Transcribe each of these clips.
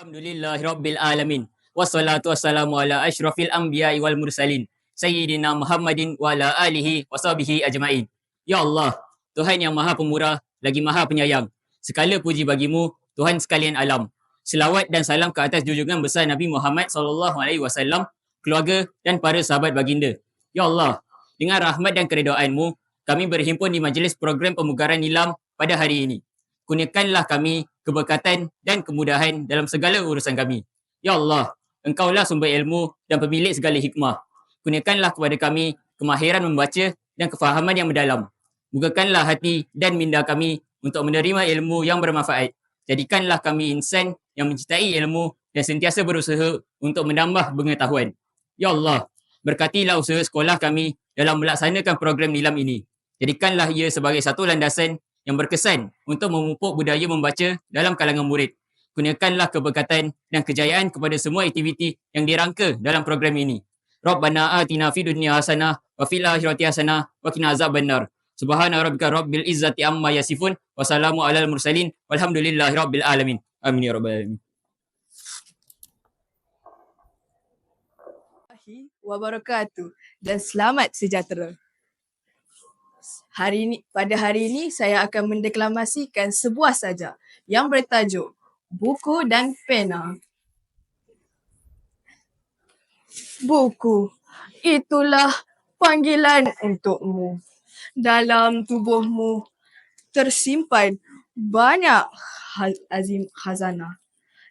Alhamdulillahirabbil alamin. Wassalatu wassalamu ala asyrafil anbiya'i wal mursalin. Sayyidina Muhammadin wa ala alihi wa sahbihi ajma'in. Ya Allah, Tuhan yang Maha Pemurah lagi Maha Penyayang. Segala puji bagimu, Tuhan sekalian alam. Selawat dan salam ke atas junjungan besar Nabi Muhammad wasallam, keluarga dan para sahabat baginda. Ya Allah, dengan rahmat dan keredoanmu, kami berhimpun di majlis program pemugaran nilam pada hari ini. Kurniakanlah kami keberkatan dan kemudahan dalam segala urusan kami. Ya Allah, Engkaulah sumber ilmu dan pemilik segala hikmah. Kurniakanlah kepada kami kemahiran membaca dan kefahaman yang mendalam. Bukakanlah hati dan minda kami untuk menerima ilmu yang bermanfaat. Jadikanlah kami insan yang mencintai ilmu dan sentiasa berusaha untuk menambah pengetahuan. Ya Allah, berkatilah usaha sekolah kami dalam melaksanakan program nilam ini. Jadikanlah ia sebagai satu landasan yang berkesan untuk memupuk budaya membaca dalam kalangan murid. Kurniakanlah keberkatan dan kejayaan kepada semua aktiviti yang dirangka dalam program ini. Rabbana atina fid dunya hasanah wa fil akhirati hasanah wa qina azabannar. Subhana rabbika rabbil izzati amma yasifun wa salamu alal mursalin walhamdulillahi rabbil alamin. Amin ya rabbal alamin. wabarakatuh dan selamat sejahtera. Hari ini pada hari ini saya akan mendeklamasikan sebuah saja yang bertajuk Buku dan Pena. Buku, itulah panggilan untukmu. Dalam tubuhmu tersimpan banyak azim khazanah.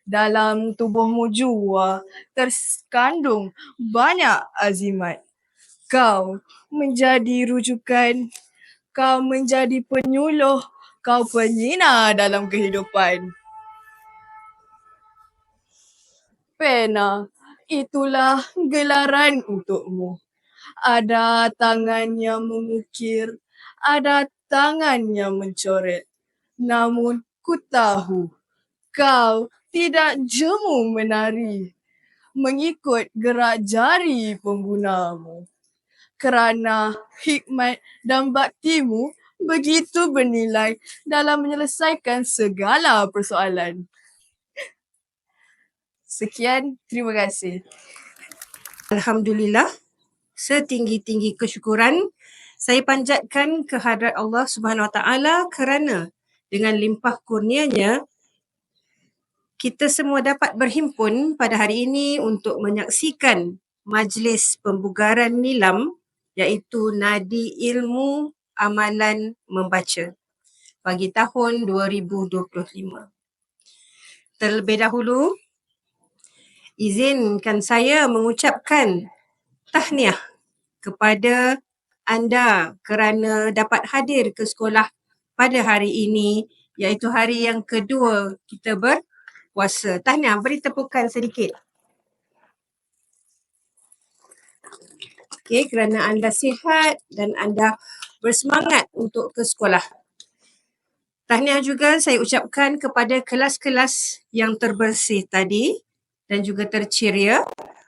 Dalam tubuhmu jua terkandung banyak azimat. Kau menjadi rujukan, kau menjadi penyuluh, kau penyinar dalam kehidupan. Pena, itulah gelaran untukmu. Ada tangan yang mengukir, ada tangan yang mencoret. Namun ku tahu kau tidak jemu menari mengikut gerak jari penggunamu. Kerana hikmat dan baktimu begitu bernilai dalam menyelesaikan segala persoalan. Sekian, terima kasih. Alhamdulillah, setinggi-tinggi kesyukuran saya panjatkan kehadrat Allah Subhanahu Wa Taala kerana dengan limpah kurnianya kita semua dapat berhimpun pada hari ini untuk menyaksikan majlis pembugaran nilam iaitu Nadi Ilmu Amalan Membaca bagi tahun 2025. Terlebih dahulu, izinkan saya mengucapkan tahniah kepada anda kerana dapat hadir ke sekolah pada hari ini iaitu hari yang kedua kita berpuasa. Tahniah, beri tepukan sedikit. Okey, kerana anda sihat dan anda bersemangat untuk ke sekolah. Tahniah juga saya ucapkan kepada kelas-kelas yang terbersih tadi dan juga terceria.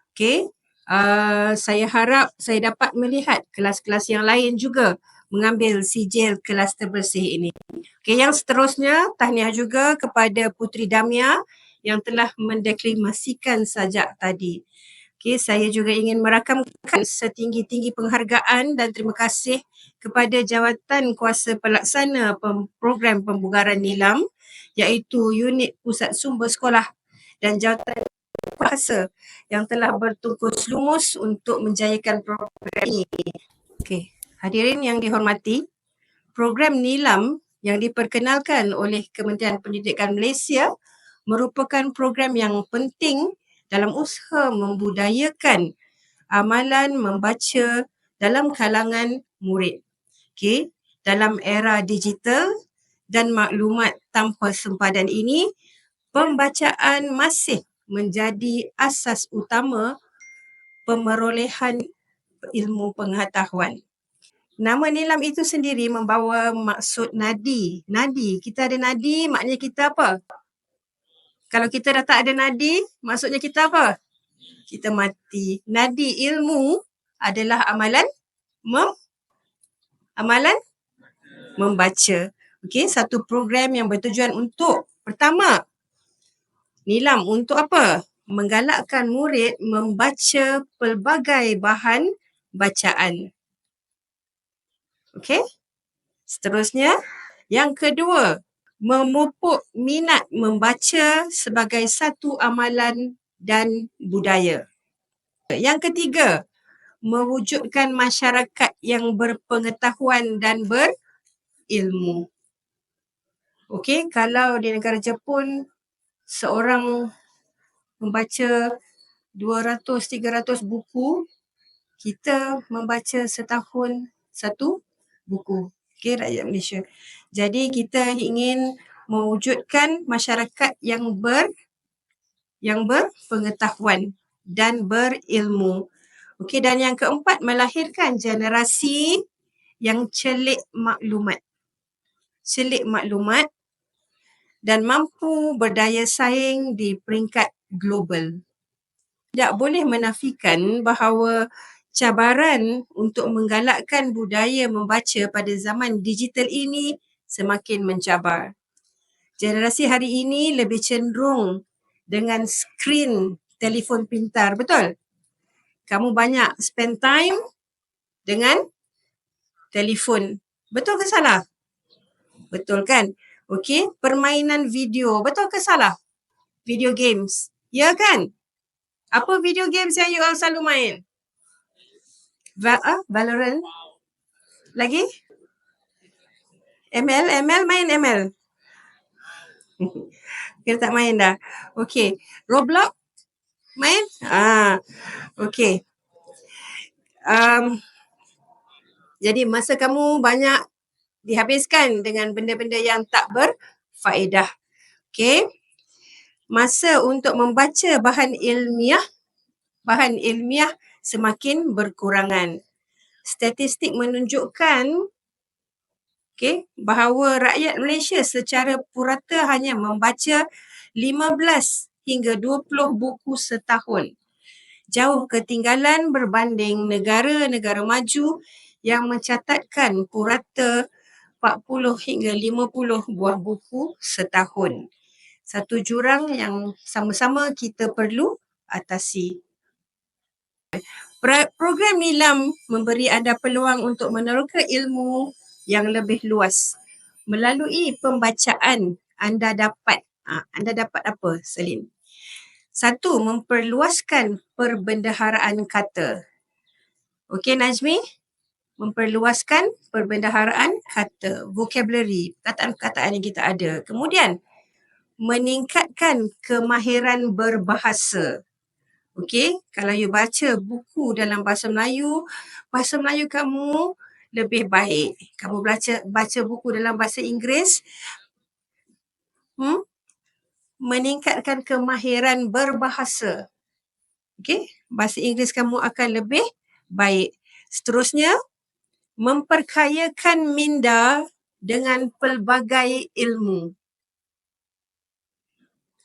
Okey, uh, saya harap saya dapat melihat kelas-kelas yang lain juga mengambil sijil kelas terbersih ini. Okey, yang seterusnya tahniah juga kepada Putri Damia yang telah mendeklimasikan sajak tadi. Okey, saya juga ingin merakamkan setinggi-tinggi penghargaan dan terima kasih kepada Jawatan Kuasa Pelaksana Pem- Program Pembugaran Nilam iaitu Unit Pusat Sumber Sekolah dan Jawatan Kuasa yang telah bertungkus lumus untuk menjayakan program ini. Okey, hadirin yang dihormati, program Nilam yang diperkenalkan oleh Kementerian Pendidikan Malaysia merupakan program yang penting dalam usaha membudayakan amalan membaca dalam kalangan murid. Okey, dalam era digital dan maklumat tanpa sempadan ini, pembacaan masih menjadi asas utama pemerolehan ilmu pengetahuan. Nama nilam itu sendiri membawa maksud nadi. Nadi, kita ada nadi, maknanya kita apa? Kalau kita dah tak ada nadi, maksudnya kita apa? Kita mati. Nadi ilmu adalah amalan mem amalan membaca. Okey, satu program yang bertujuan untuk pertama Nilam untuk apa? Menggalakkan murid membaca pelbagai bahan bacaan. Okey? Seterusnya, yang kedua, memupuk minat membaca sebagai satu amalan dan budaya. Yang ketiga, mewujudkan masyarakat yang berpengetahuan dan berilmu. Okey, kalau di negara Jepun seorang membaca 200-300 buku, kita membaca setahun satu buku. Okey, rakyat Malaysia. Jadi kita ingin mewujudkan masyarakat yang ber yang berpengetahuan dan berilmu. Okey, dan yang keempat melahirkan generasi yang celik maklumat. Celik maklumat dan mampu berdaya saing di peringkat global. Tak boleh menafikan bahawa cabaran untuk menggalakkan budaya membaca pada zaman digital ini semakin mencabar. Generasi hari ini lebih cenderung dengan skrin telefon pintar, betul? Kamu banyak spend time dengan telefon. Betul ke salah? Betul kan? Okey, permainan video. Betul ke salah? Video games. Ya kan? Apa video games yang you all selalu main? Va- ah, Valorant? Lagi? ML? ML main ML? Kita tak main dah. Okey. Roblox? Main? Ah, okey. Um, jadi masa kamu banyak dihabiskan dengan benda-benda yang tak berfaedah. Okey. Masa untuk membaca bahan ilmiah, bahan ilmiah semakin berkurangan. Statistik menunjukkan okey, bahawa rakyat Malaysia secara purata hanya membaca 15 hingga 20 buku setahun. Jauh ketinggalan berbanding negara-negara maju yang mencatatkan purata 40 hingga 50 buah buku setahun. Satu jurang yang sama-sama kita perlu atasi. Program Nilam memberi anda peluang untuk meneroka ilmu yang lebih luas. Melalui pembacaan anda dapat, ha, anda dapat apa Selin? Satu, memperluaskan perbendaharaan kata. Okey Najmi? Memperluaskan perbendaharaan kata, vocabulary, perkataan-perkataan yang kita ada. Kemudian, meningkatkan kemahiran berbahasa. Okey, kalau you baca buku dalam bahasa Melayu, bahasa Melayu kamu lebih baik. Kamu baca baca buku dalam bahasa Inggeris, hmm? meningkatkan kemahiran berbahasa. Okey, bahasa Inggeris kamu akan lebih baik. Seterusnya, memperkayakan minda dengan pelbagai ilmu.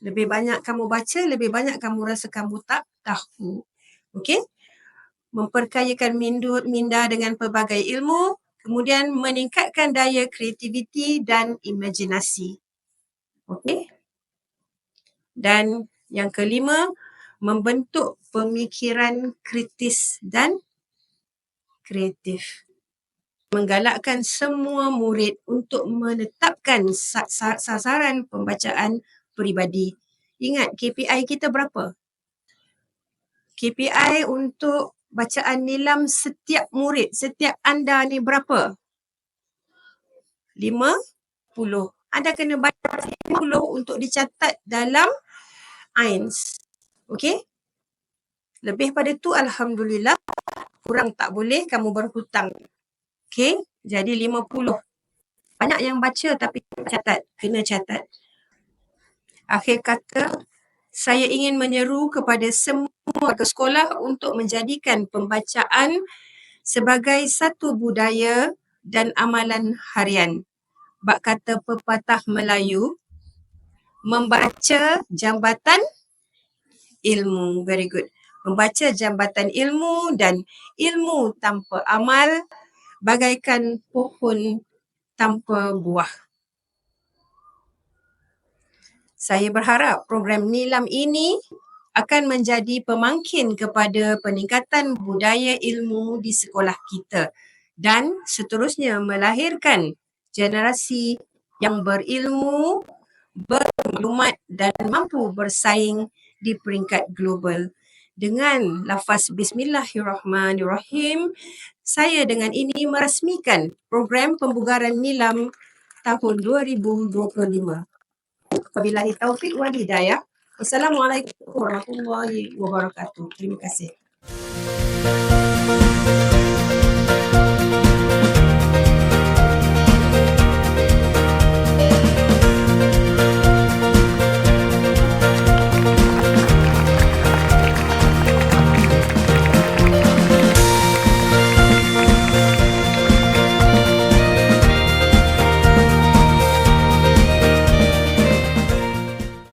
Lebih banyak kamu baca, lebih banyak kamu rasa kamu tak tahu. Okey? Memperkayakan mindu, minda dengan pelbagai ilmu, kemudian meningkatkan daya kreativiti dan imajinasi. Okey? Dan yang kelima, membentuk pemikiran kritis dan kreatif. Menggalakkan semua murid untuk menetapkan sa- sa- sasaran pembacaan peribadi. Ingat KPI kita berapa? KPI untuk bacaan nilam setiap murid, setiap anda ni berapa? 50. Anda kena baca 50 untuk dicatat dalam AINS. Okey? Lebih pada tu Alhamdulillah. Kurang tak boleh kamu berhutang. Okey? Jadi 50. Banyak yang baca tapi tak catat. Kena catat. Akhir kata, saya ingin menyeru kepada semua warga sekolah untuk menjadikan pembacaan sebagai satu budaya dan amalan harian. Bak kata pepatah Melayu, membaca jambatan ilmu. Very good. Membaca jambatan ilmu dan ilmu tanpa amal bagaikan pohon tanpa buah. Saya berharap program Nilam ini akan menjadi pemangkin kepada peningkatan budaya ilmu di sekolah kita dan seterusnya melahirkan generasi yang berilmu, bermaklumat dan mampu bersaing di peringkat global. Dengan lafaz Bismillahirrahmanirrahim, saya dengan ini merasmikan program pembugaran Nilam tahun 2025. Wabillahi taufiq wal hidayah. Wassalamualaikum warahmatullahi wabarakatuh. Terima kasih.